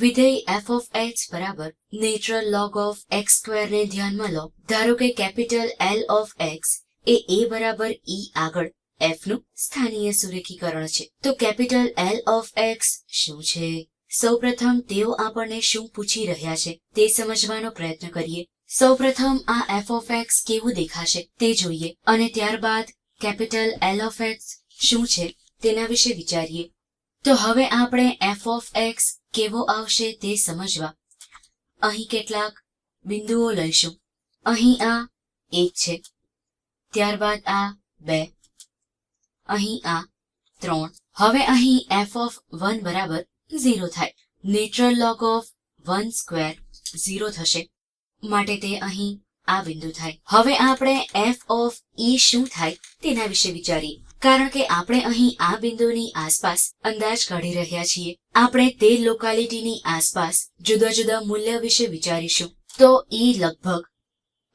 વિધેય F of x બરાબર. Natural log of x square ને ધ્યાનમાં લો. ધારો કે કેપિટલ એલ ઓફ એક્સ એ એ બરાબર ઈ આગળ. એફનું સ્થાનીય સુરેખીકરણ છે. તો કેપિટલ એલ ઓફ એક્સ શું છે? સૌપ્રથમ તેઓ આપણને શું પૂછી રહ્યા છે? તે સમજવાનો પ્રયત્ન કરીએ. સૌપ્રથમ આ એફ ઓફ એક્સ કેવું દેખાશે તે જોઈએ. અને ત્યારબાદ કેપિટલ એલ ઓફ એક્સ શું છે તેના વિશે વિચારીએ. તો હવે આપણે એફ ઓફ એક્સ કેવો આવશે તે સમજવા. અહીં કેટલાક બિંદુઓ લઈશું. અહીં આ એક છે. ત્યારબાદ આ બે. અહીં આ ત્રણ. હવે અહીં એફ ઓફ વન બરાબર ઝીરો થાય. Natural log of one square zero થશે. માટે તે અહીં આ બિંદુ થાય. હવે આપણે એફ ઓફ ઈ શું થાય તેના વિશે વિચારીએ. કારણ કે આપણે અહીં આ બિંદુની આસપાસ અંદાજ કાઢી રહ્યા છીએ. આપણે તે લોકાલિટીની આસપાસ જુદા જુદા મૂલ્ય વિશે વિચારીશું. તો ઈ લગભગ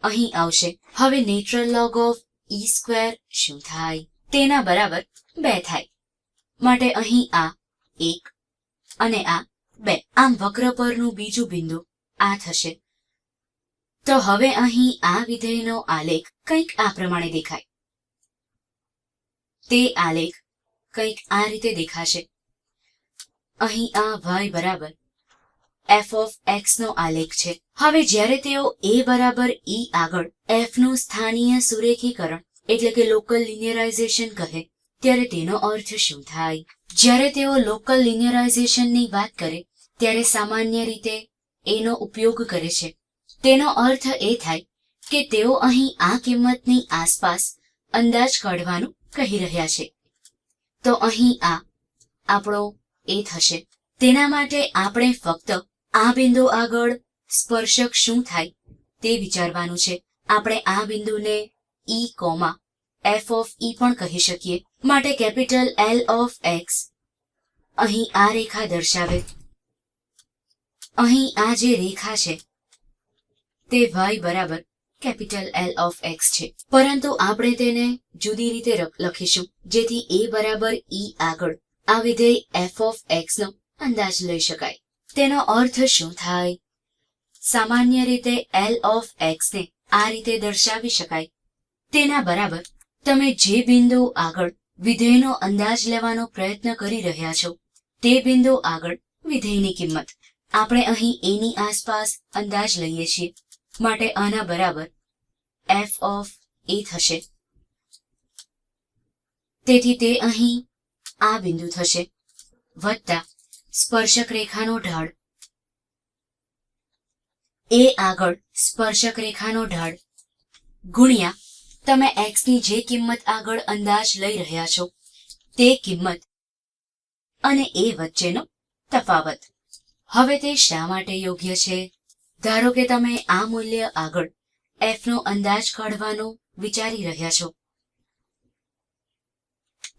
અહીં આવશે. હવે natural log of e square શું થાય? તેના બરાબર બે થાય. માટે અહીં આ એક અને આ બે. આમ વક્ર પરનું બીજું બિંદુ આ થશે. તો હવે અહીં આ વિધેયનો આલેખ કંઈક આ પ્રમાણે દેખાય. તે આલેખ કંઈક આ રીતે દેખાશે. અહીં આ વાય બરાબર એફ ઓફ એક્સ નો આલેખ છે. હવે જ્યારે તેઓ એ બરાબર ઈ આગળ એફનું સ્થાનીય સુરેખીકરણ એટલે કે લોકલ લિનિયરાઇઝેશન કહે, ત્યારે તેનો અર્થ શું થાય? જ્યારે તેઓ લોકલ લિનિયરાઇઝેશનની વાત કરે, ત્યારે સામાન્ય રીતે એનો ઉપયોગ કરે છે. તેનો અર્થ એ થાય કે તેઓ અહીં આ કિંમતની આસપાસ અંદાજ કાઢવાનું કહી રહ્યા છે. તો અહીં આ, આપણો એ થશે. તેના માટે આપણે ફક્ત આ બિંદુ આગળ સ્પર્શક શું થાય તે વિચારવાનું છે. આપણે આ બિંદુને e comma f of e પણ કહી શકીએ. માટે કેપિટલ એલ ઓફ એક્સ અહીં આ રેખા દર્શાવે. અહીં આ જે રેખા છે, તે વાય બરાબર કેપિટલ એલ ઓફ એક્સ છે. પરંતુ આપણે તેને જુદી રીતે લખીશું. જેથી એ બરાબર ઈ આગળ. આ વિધેય એફ ઓફ એક્સ નો અંદાજ લઈ શકાય. તેનો અર્થ શું થાય? સામાન્ય રીતે એલ ઓફ એક્સ ને આ રીતે દર્શાવી શકાય. તેના બરાબર તમે જે બિંદુ આગળ વિધેયનો અંદાજ લેવાનો પ્રયત્ન કરી રહ્યા છો, તે બિંદુ આગળ વિધેયની કિંમત. આપણે અહીં એની આસપાસ અંદાજ લઈએ છીએ. માટે આના બરાબર એફ ઓફ એ થશે. તેથી તે અહીં આ બિંદુ થશે. વત્તા સ્પર્શક રેખાનો ઢાળ. એ આગળ સ્પર્શક રેખાનો ઢાળ. ગુણ્યા તમે એક્સની જે કિંમત આગળ અંદાજ લઈ રહ્યા છો, તે કિંમત અને એ વચ્ચેનો તફાવત. હવે તે શા માટે યોગ્ય છે? ધારો કે તમે આ મૂલ્ય આગળ એફનો અંદાજ કાઢવાનો વિચારી રહ્યા છો.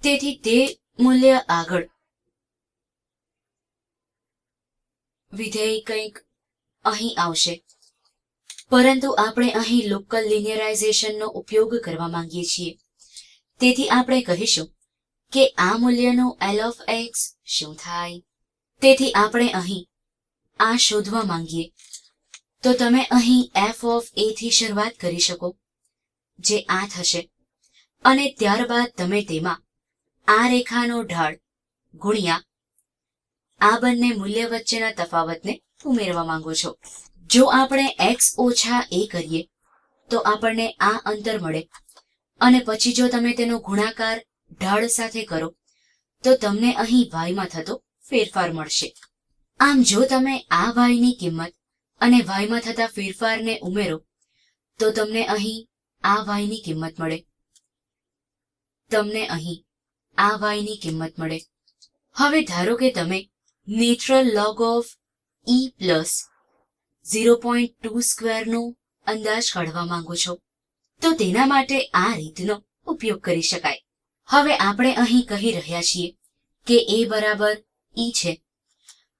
તેથી તે મૂલ્ય આગળ. વિધેય કંઈક અહીં આવશે. પરંતુ આપણે અહીં લોકલ લિનિયરાઇઝેશનનો ઉપયોગ કરવા માંગીએ છીએ. તેથી આપણે કહીશું કે આ મૂલ્યનું એલ ઓફ એક્સ શું થાય? તેથી આપણે અહીં આ શોધવા માંગીએ. તો તમે અહીં એફ ઓફ એ થી શરૂઆત કરી શકો, જે આ થશે. અને ત્યારબાદ તમે તેમાં આ રેખાનો ઢાળ ગુણ્યા આ બંને મૂલ્ય વચ્ચેના તફાવતને ઉમેરવા માંગો છો. જો આપણે એક્સ ઓછા એ કરીએ, તો આપણને આ અંતર મળે. અને પછી જો તમે તેનો ગુણાકાર ઢાળ સાથે કરો, તો તમને અહીં વાયમાં થતો ફેરફાર મળશે. આમ જો તમે આ વાયની કિંમત અને વાયમાં થતા ફેરફારને ઉમેરો, તો તમને અહીં આ વાયની કિંમત મળે. તમને અહીં આ વાયની કિંમત મળે. હવે ધારો કે તમે natural log of e plus zero point two સ્ક્વેરનો અંદાજ કાઢવા માંગો છો, તો તેના માટે આ રીતનો ઉપયોગ કરી શકાય. હવે આપણે અહીં કહી રહ્યા છીએ કે એ બરાબર ઈ છે.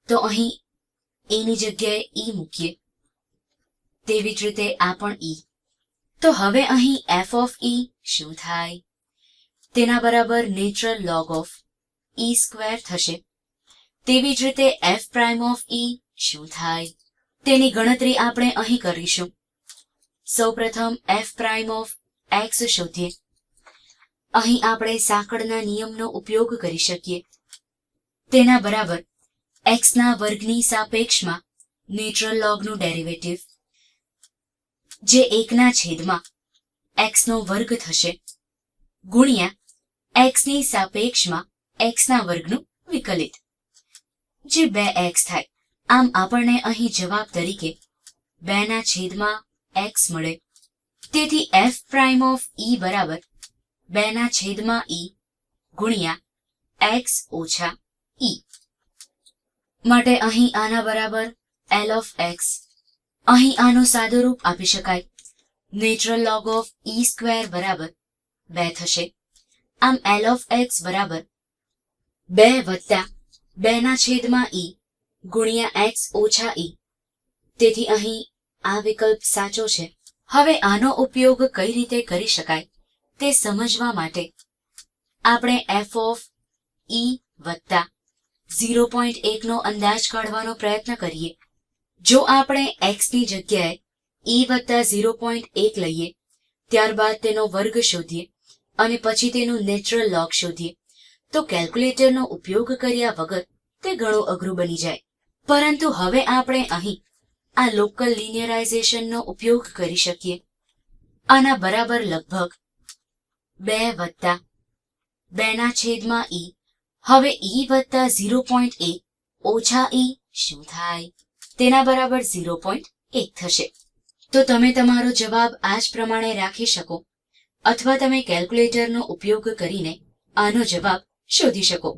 તો અહીં a ની જગ્યાએ ઈ મૂકીએ. તેવી જ રીતે આ પણ ઈ. તો હવે અહીં એફ ઓફ ઈ શું થાય? તેના બરાબર natural log of e square થશે. તેવી જ રીતે એફ પ્રાઇમ ઓફ ઈ શું થાય? તેની ગણતરી આપણે અહીં કરીશું. સૌપ્રથમ એફ પ્રાઇમ ઓફ એક્સ શોધીએ. અહીં આપણે સાંકળના નિયમનો ઉપયોગ કરી શકીએ. તેના બરાબર x ના વર્ગની સાપેક્ષમાં ન્યુટ્રલ લોગનું ડેરિવેટિવ, જે એકના છેદમાં x નો વર્ગ થશે, ગુણ્યા x ની સાપેક્ષમાં x ના વર્ગનું વિકલિત. જે બે એક્સ થાય, આમ આપણને અહીં જવાબ તરીકે બે ના છેદમાં x મળે. તેથી f પ્રાઇમ ઓફ e બરાબર બે ના છેદમાં e ગુણ્યા x ઓછા e. માટે અહીં આના બરાબર એલ ઓફ એક્સ અહીં આનું સાદું રૂપ આપી શકાય. Natural log of e square બરાબર બે થશે. આમ એલ ઓફ એક્સ બરાબર બે વત્તા બે ના છેદમાં ઈ ગુણ્યા એક્સ ઓછા ઈ તેથી અહીં આ વિકલ્પ સાચો છે. હવે આનો ઉપયોગ કઈ રીતે કરી શકાય તે સમજવા માટે આપણે એફ ઓફ ઈ વત્તા ઝીરો પોઈન્ટ એકનો અંદાજ કાઢવાનો પ્રયત્ન કરીએ. જો આપણે એક્સની જગ્યાએ ઈ વત્તા ઝીરો પોઈન્ટ એક લઈએ, ત્યારબાદ તેનો વર્ગ શોધીએ અને પછી તેનું નેચરલ લોગ શોધીએ, તો કેલ્ક્યુલેટરનો ઉપયોગ કર્યા વગર તે ઘણું અઘરું બની જાય. પરંતુ હવે આપણે અહીં આ લોકલ લિનિયરાઇઝેશનનો ઉપયોગ કરી શકીએ. આના બરાબર લગભગ બે વત્તા બેના છેદમાં ઈ હવે ઈ વત્તા ઝીરો પોઈન્ટ એક ઓછા ઈ શું થાય? તેના બરાબર ઝીરો પોઈન્ટ એક થશે. તો તમે તમારો જવાબ આ જ પ્રમાણે રાખી શકો અથવા તમે કેલ્ક્યુલેટરનો ઉપયોગ કરીને આનો જવાબ શોધી શકો.